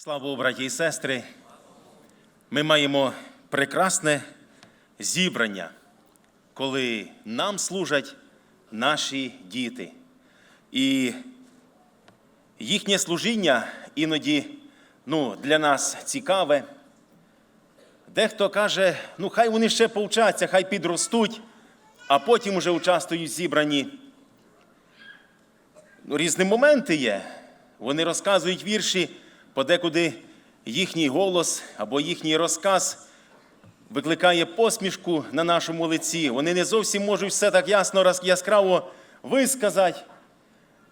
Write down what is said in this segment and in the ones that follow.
Слава браті і сестри! Ми маємо прекрасне зібрання, коли нам служать наші діти. І їхнє служіння іноді ну, для нас цікаве. Дехто каже, ну хай вони ще повчаться, хай підростуть, а потім уже участвують в зібранні. Ну, різні моменти є. Вони розказують вірші, подекуди їхній голос або їхній розказ викликає посмішку на нашому лиці. Вони не зовсім можуть все так ясно, яскраво висказати.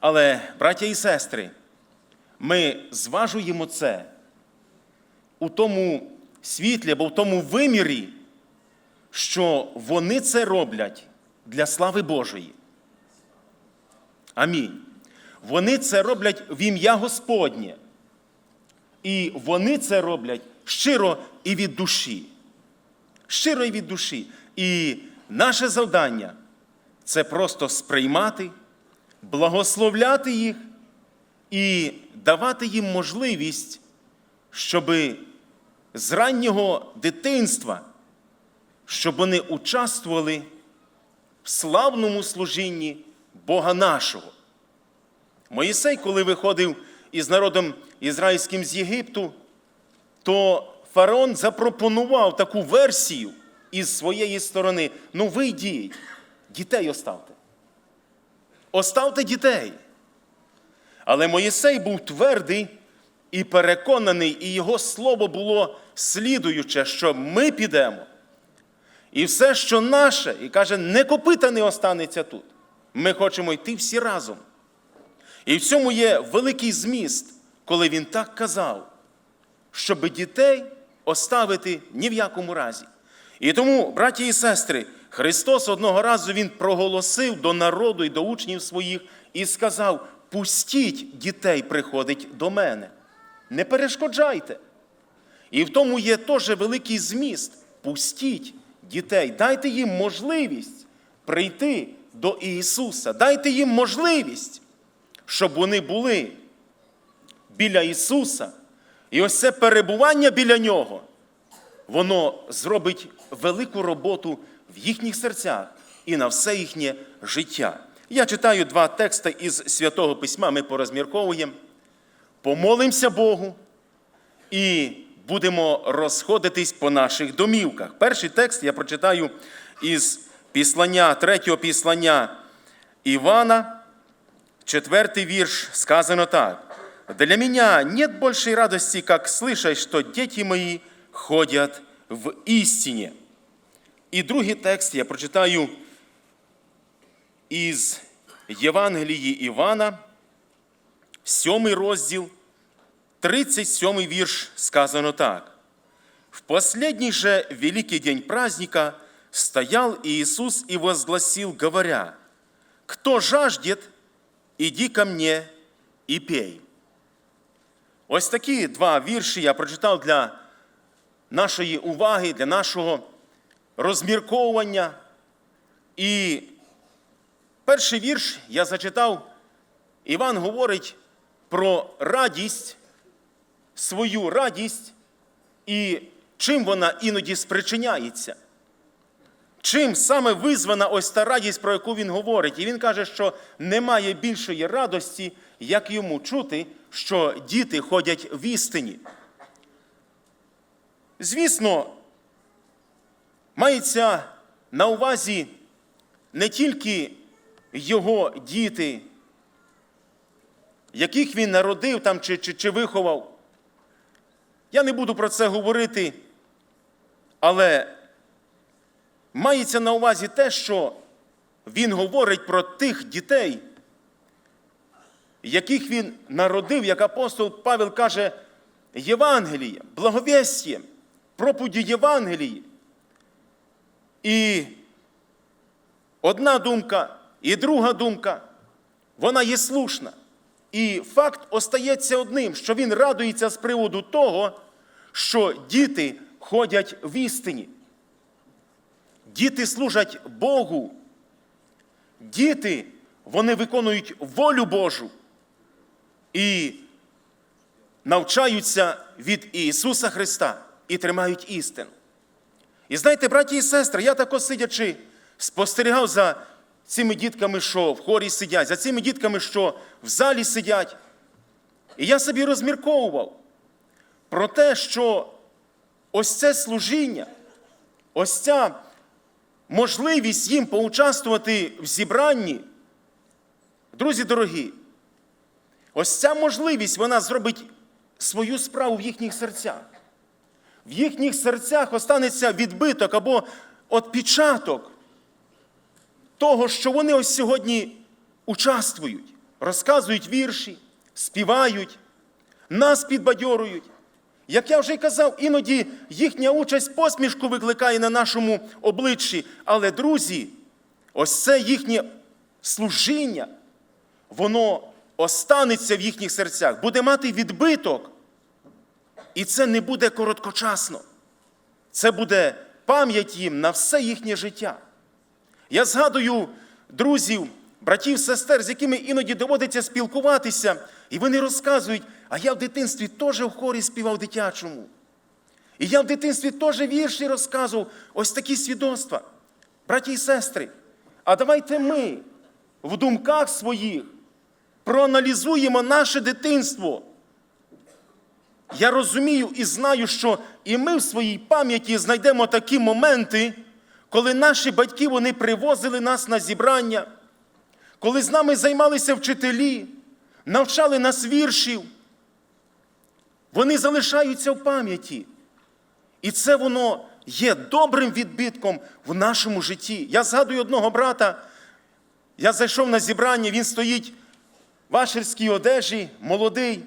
Але, браття і сестри, ми зважуємо це у тому світлі або в тому вимірі, що вони це роблять для слави Божої. Амінь. Вони це роблять в ім'я Господнє. І вони це роблять щиро і від душі. Щиро і від душі. І наше завдання це просто сприймати, благословляти їх і давати їм можливість, щоб з раннього дитинства, щоб вони участвували в славному служінні Бога нашого. Моїсей, коли виходив із народом ізраїльським з Єгипту, то фараон запропонував таку версію із своєї сторони: ну ви йдіть, дітей оставте. Оставте дітей. Але Моїсей був твердий і переконаний, і його слово було слідуюче, що ми підемо. І все, що наше, і каже, не копита не останеться тут. Ми хочемо йти всі разом. І в цьому є великий зміст, коли він так казав, щоб дітей оставити ні в якому разі. І тому, браті і сестри, Христос одного разу Він проголосив до народу і до учнів своїх і сказав: пустіть дітей приходить до мене, не перешкоджайте. І в тому є теж великий зміст. Пустіть дітей, дайте їм можливість прийти до Ісуса, дайте їм можливість, щоб вони були біля Ісуса. І ось це перебування біля Нього, воно зробить велику роботу в їхніх серцях і на все їхнє життя. Я читаю два тексти із Святого Письма, ми порозмірковуємо. Помолимося Богу і будемо розходитись по наших домівках. Перший текст я прочитаю із післання, третього післання Івана, четвертый вірш, сказано так. «Для меня нет большей радости, как слышать, что дети мои ходят в истине». І другий текст я прочитаю із Євангелії Івана, сьомий розділ, 37 вірш сказано так. В последний же великий день праздника стоял Иисус и возгласил, говоря, «Кто жаждет, іди ко мне і пей». Ось такі два вірші я прочитав для нашої уваги, для нашого розмірковування. І перший вірш я зачитав, Іван говорить про радість, свою радість і чим вона іноді спричиняється. Чим саме визвана ось та радість, про яку він говорить? І він каже, що немає більшої радості, як йому чути, що діти ходять в істині. Звісно, мається на увазі не тільки його діти, яких він народив там чи, чи, чи виховав. Я не буду про це говорити, але мається на увазі те, що він говорить про тих дітей, яких він народив, як апостол Павел каже, Євангелієм, благовістям, проповіддю Євангелії. І одна думка, і друга думка, вона є слушна. І факт остається одним, що він радується з приводу того, що діти ходять в істині. Діти служать Богу. Діти, вони виконують волю Божу. І навчаються від Ісуса Христа і тримають істину. І знаєте, браті і сестри, я тако сидячи, спостерігав за цими дітками, що в хорі сидять, за цими дітками, що в залі сидять. І я собі розмірковував про те, що ось це служіння, ось ця можливість їм поучаствувати в зібранні. Друзі дорогі, ось ця можливість вона зробить свою справу в їхніх серцях. В їхніх серцях останеться відбиток або отпечаток того, що вони ось сьогодні участвують, розказують вірші, співають, нас підбадьорують. Як я вже й казав, іноді їхня участь посмішку викликає на нашому обличчі. Але, друзі, ось це їхнє служіння, воно останеться в їхніх серцях, буде мати відбиток. І це не буде короткочасно. Це буде пам'ять їм на все їхнє життя. Я згадую друзів, братів, сестер, з якими іноді доводиться спілкуватися, і вони розказують, а я в дитинстві теж в хорі співав дитячому. І я в дитинстві теж вірші розказував, ось такі свідоцтва. Браті і сестри, а давайте ми в думках своїх проаналізуємо наше дитинство. Я розумію і знаю, що і ми в своїй пам'яті знайдемо такі моменти, коли наші батьки вони привозили нас на зібрання, коли з нами займалися вчителі, навчали нас віршів. Вони залишаються в пам'яті. І це воно є добрим відбитком в нашому житті. Я згадую одного брата, я зайшов на зібрання, він стоїть в ашерській одежі, молодий,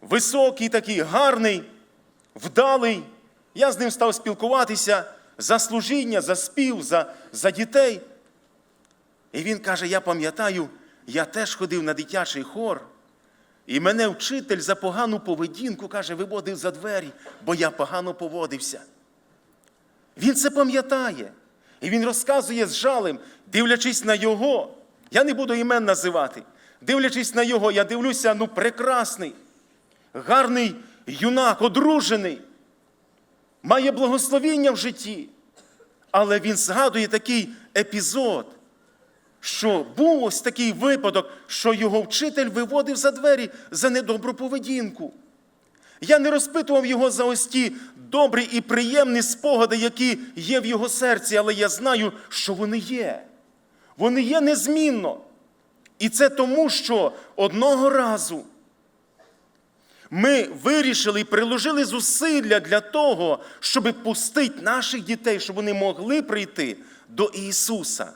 високий такий, гарний, вдалий. Я з ним став спілкуватися за служіння, за спів, за, за дітей. І він каже: Я пам'ятаю, я теж ходив на дитячий хор, і мене вчитель за погану поведінку, каже, виводив за двері, бо я погано поводився. Він це пам'ятає. І він розказує з жалем, дивлячись на його, я не буду імен називати, дивлячись на його, я дивлюся, ну, прекрасний, гарний юнак, одружений, має благословіння в житті. Але він згадує такий епізод, що був ось такий випадок, що його вчитель виводив за двері за недобру поведінку. Я не розпитував його за ось ті добрі і приємні спогади, які є в його серці, але я знаю, що вони є. Вони є незмінно. І це тому, що одного разу ми вирішили і приложили зусилля для того, щоб пустити наших дітей, щоб вони могли прийти до Ісуса,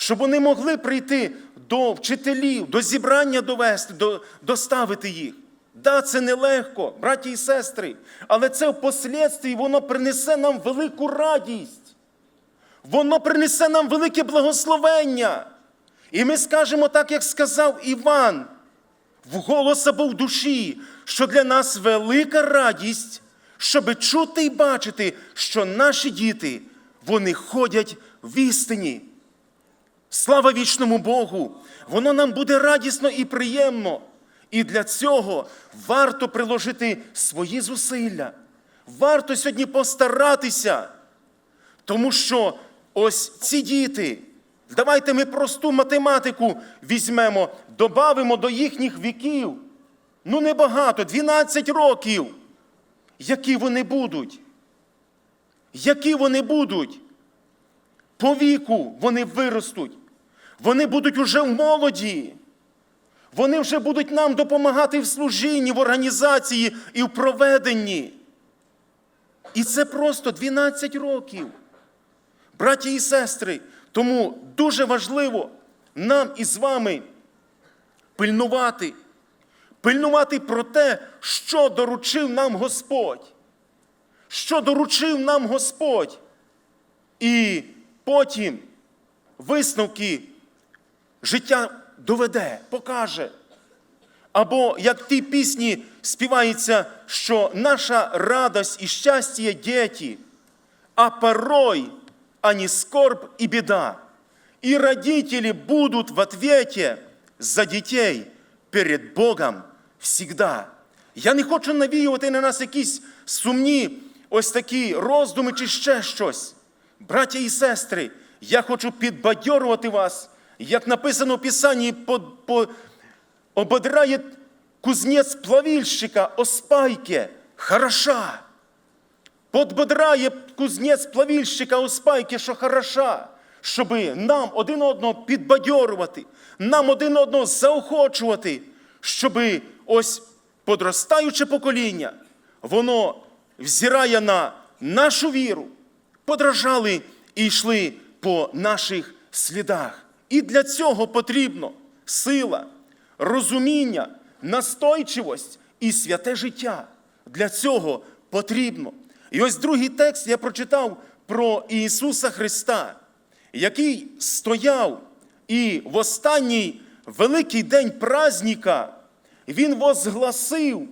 щоб вони могли прийти до вчителів, до зібрання довести, до, доставити їх. Да, це нелегко, браті і сестри, але це впоследстві воно принесе нам велику радість. Воно принесе нам велике благословення. І ми скажемо так, як сказав Іван, в голос або в душі, що для нас велика радість, щоб чути і бачити, що наші діти, вони ходять в істині. Слава вічному Богу! Воно нам буде радісно і приємно. І для цього варто приложити свої зусилля. Варто сьогодні постаратися. Тому що ось ці діти, давайте ми просту математику візьмемо, додамо до їхніх віків. Ну, небагато, 12 років. Які вони будуть? Які вони будуть? По віку вони виростуть. Вони будуть уже в молоді. Вони вже будуть нам допомагати в служінні, в організації і в проведенні. І це просто 12 років. Браті і сестри, тому дуже важливо нам із вами пильнувати, пильнувати про те, що доручив нам Господь. Що доручив нам Господь. І потім висновки життя доведе, покаже. Або як в тій пісні співається, що наша радость і щастя діти, а порой они скорбь и беда. И родители будут в ответе за детей перед Богом всегда. Я не хочу навіювати на нас якісь сумні ось такі роздуми чи ще щось. Браття і сестри, я хочу підбадьорувати вас, як написано в Писанні, ободрає кузнець плавільщика оспайке, хороша. Подбодрає кузнець плавільщика оспайки, що хороша, щоби нам один одного підбадьорувати, нам один одного заохочувати, щоби ось подростаюче покоління, воно взирає на нашу віру, подражали і йшли по наших слідах. І для цього потрібно сила, розуміння, настойчивость і святе життя. Для цього потрібно. І ось другий текст я прочитав про Ісуса Христа, який стояв і в останній великий день праздника Він возгласив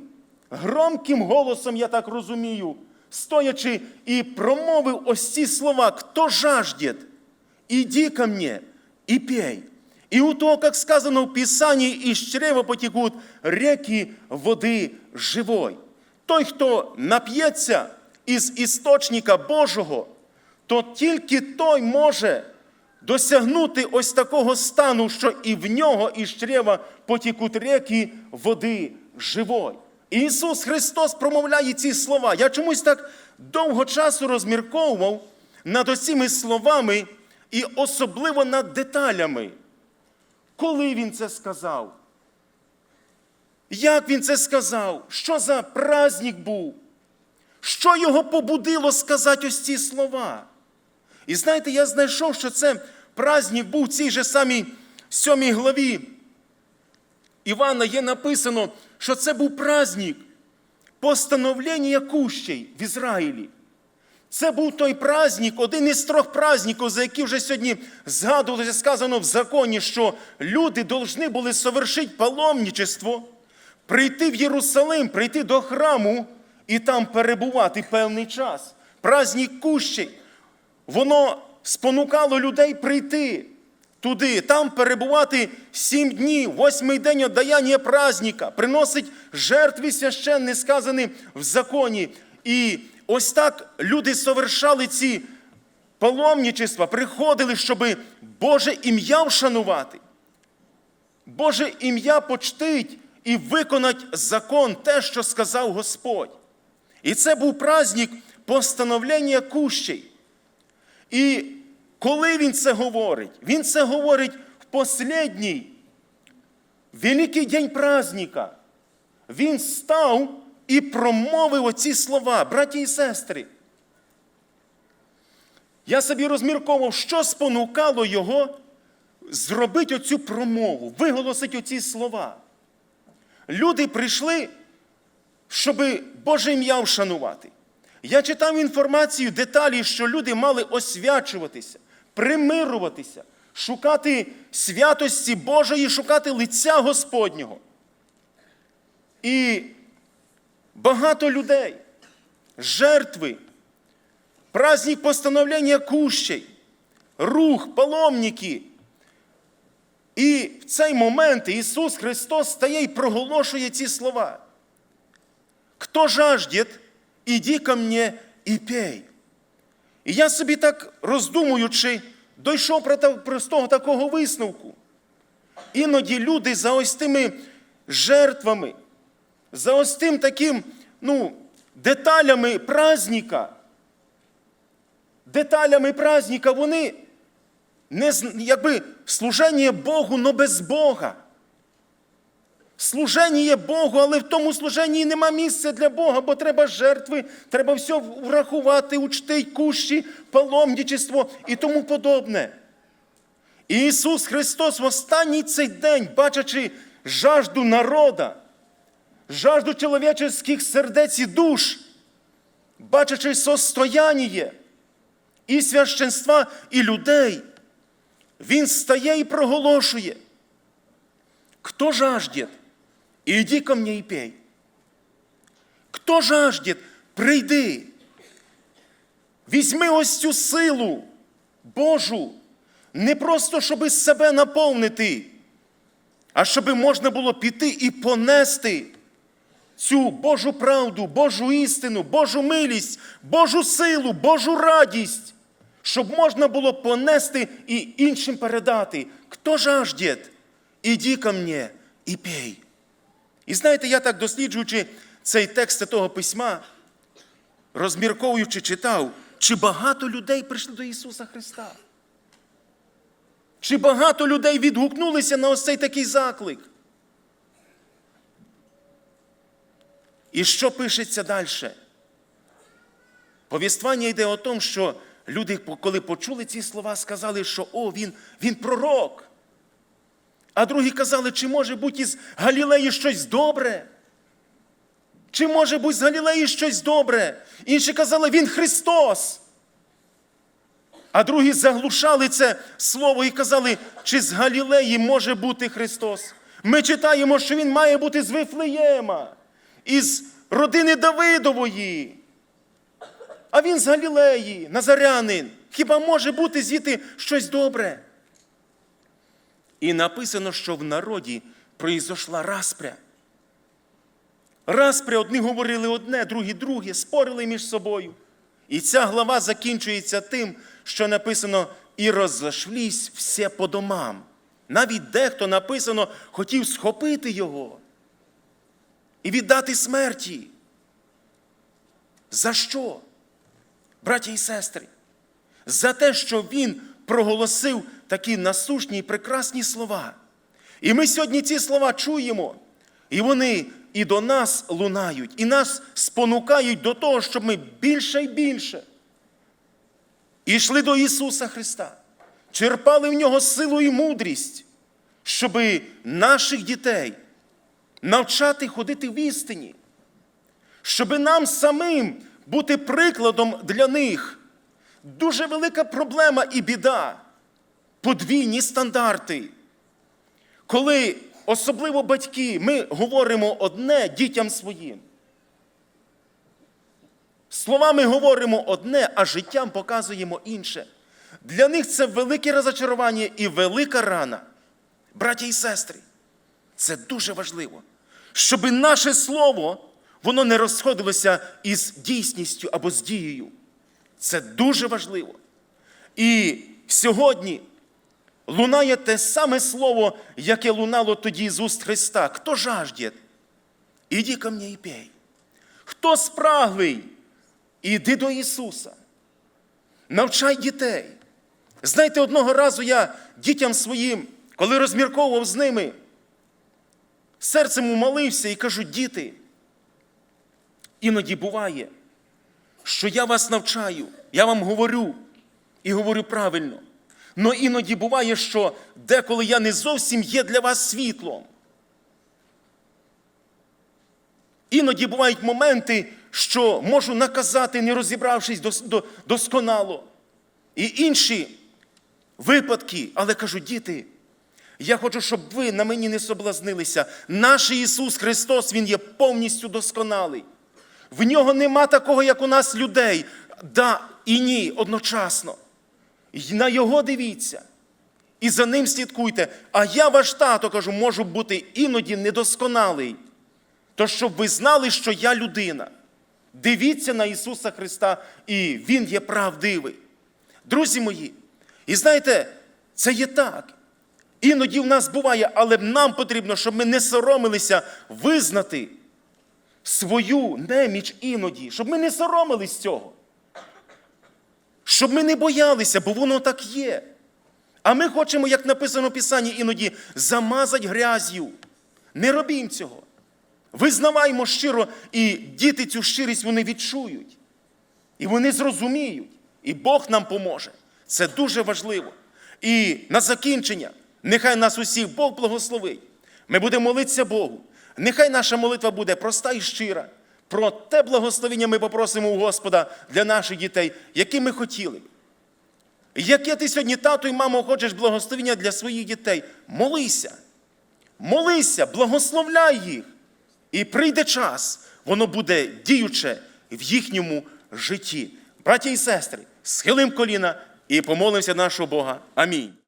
громким голосом, я так розумію, стоячи і промовив ось ці слова: Хто жаждет, иди ко мне и пей. И у того, как сказано в Писании, из чрева потекут реки води живой. Той, хто нап'ється із істочника Божого, то тільки той може досягнути ось такого стану, що і в нього із чрева потікуть реки води живой. І Ісус Христос промовляє ці слова. Я чомусь так довго часу розмірковував над оціми словами і особливо над деталями. Коли Він це сказав? Як він це сказав? Що за праздник був? Що його побудило сказати ось ці слова? І знаєте, я знайшов, що це праздник був в цій же самій сьомій главі. Івана є написано, що це був праздник постановлення кущей в Ізраїлі. Це був той праздник, один із трьох праздників, за які вже сьогодні згадувалося, сказано в законі, що люди повинні були совершити паломничество, прийти в Єрусалим, прийти до храму і там перебувати певний час. Праздник кущей. Воно спонукало людей прийти туди, там перебувати сім днів, восьмий день отдаяння праздника, приносить жертви священні, сказані в законі. І ось так люди совершали ці паломничества, приходили, щоб Боже ім'я вшанувати. Боже ім'я почтить і виконать закон, те, що сказав Господь. І це був праздник постановлення кущей. І коли він це говорить? Він це говорить в последній великий день праздника. Він став і промовив оці слова, браті і сестри. Я собі розмірковував, що спонукало його зробити оцю промову, виголосити оці слова. Люди прийшли, щоб Боже ім'я вшанувати. Я читав інформацію, деталі, що люди мали освячуватися, примируватися, шукати святості Божої, шукати лиця Господнього. І багато людей, жертви, праздник постановлення кущей, рух, паломники. І в цей момент Ісус Христос стає і проголошує ці слова. Хто жаждет, іди ко мне і пей. І я собі так роздумуючи, дійшов простого такого висновку. Іноді люди за ось тими жертвами, за ось тим таким ну, деталями праздника, деталями праздника, вони не, якби служення Богу, но без Бога. Служення Богу, але в тому служенні нема місця для Бога, бо треба жертви, треба все врахувати, учтить кущі, паломничество і тому подобне. І Ісус Христос в останній цей день, бачачи жажду народа, жажду чоловічих сердець і душ, бачачи состояння і священства, і людей, Він стає і проголошує. Кто жаждет, иди ко мне и пей. Хто жаждет, прийди. Візьми ось цю силу Божу, не просто, щоб себе наповнити, а щоб можна було піти і понести цю Божу правду, Божу істину, Божу милість, Божу силу, Божу радість, щоб можна було понести і іншим передати. Хто жаждет, іди ко мне і пей. І знаєте, я так досліджуючи цей текст Святого Письма, розмірковуючи, читав, чи багато людей прийшли до Ісуса Христа? Чи багато людей відгукнулися на ось цей такий заклик? І що пишеться далі? Повіствання йде о тому, що люди, коли почули ці слова, сказали, що о, він, він пророк. А другі казали, чи може бути із Галілеї щось добре? Чи може бути з Галілеї щось добре? Інші казали, він Христос. А другі заглушали це слово і казали, чи з Галілеї може бути Христос. Ми читаємо, що Він має бути з Вифлеєма, із родини Давидової. А він з Галілеї, Назарянин. Хіба може бути звідти щось добре? І написано, що в народі произошла распря. Распря одні говорили одне, другі друге, спорили між собою. І ця глава закінчується тим, що написано і розійшлись все по домам. Навіть дехто написано хотів схопити його і віддати смерті. За що? Браті і сестри, за те, що він проголосив такі насушні і прекрасні слова. І ми сьогодні ці слова чуємо, і вони і до нас лунають, і нас спонукають до того, щоб ми більше і більше йшли до Ісуса Христа, черпали в нього силу і мудрість, щоб наших дітей навчати ходити в істині, щоб нам самим бути прикладом для них. Дуже велика проблема і біда, подвійні стандарти. Коли особливо батьки, ми говоримо одне дітям своїм. Словами говоримо одне, а життям показуємо інше. Для них це велике розочарування і велика рана. Браті і сестри, це дуже важливо, щоб наше слово воно не розходилося із дійсністю або з дією. Це дуже важливо. І сьогодні лунає те саме слово, яке лунало тоді з уст Христа. Хто жаждет, іди ко мені і пей. Хто спраглий, іди до Ісуса. Навчай дітей. Знаєте, одного разу я дітям своїм, коли розмірковував з ними, серцем умолився і кажу, діти, іноді буває, що я вас навчаю, я вам говорю і говорю правильно. Но іноді буває, що деколи я не зовсім є для вас світлом. Іноді бувають моменти, що можу наказати, не розібравшись досконало. І інші випадки, але кажу, діти, я хочу, щоб ви на мені не соблазнилися. Наш Ісус Христос, Він є повністю досконалий. В нього нема такого, як у нас людей. Да і ні, одночасно. На Його дивіться. І за ним слідкуйте. А я, ваш тато, кажу, можу бути іноді недосконалий. То щоб ви знали, що я людина. Дивіться на Ісуса Христа, і Він є правдивий. Друзі мої, і знаєте, це є так. Іноді в нас буває, але нам потрібно, щоб ми не соромилися визнати свою неміч іноді, щоб ми не соромились цього. Щоб ми не боялися, бо воно так є. А ми хочемо, як написано в Писанні, іноді замазати грязю. Не робім цього. Визнаваймо щиро, і діти цю щирість вони відчують. І вони зрозуміють. І Бог нам поможе. Це дуже важливо. І на закінчення, нехай нас усіх Бог благословить. Ми будемо молитися Богу. Нехай наша молитва буде проста і щира. Про те благословення ми попросимо у Господа для наших дітей, які ми хотіли. Яке ти сьогодні, тато і мамо, хочеш благословення для своїх дітей? Молися. Молися, благословляй їх. І прийде час, воно буде діюче в їхньому житті. Браті і сестри, схилим коліна і помолимося нашого Бога. Амінь.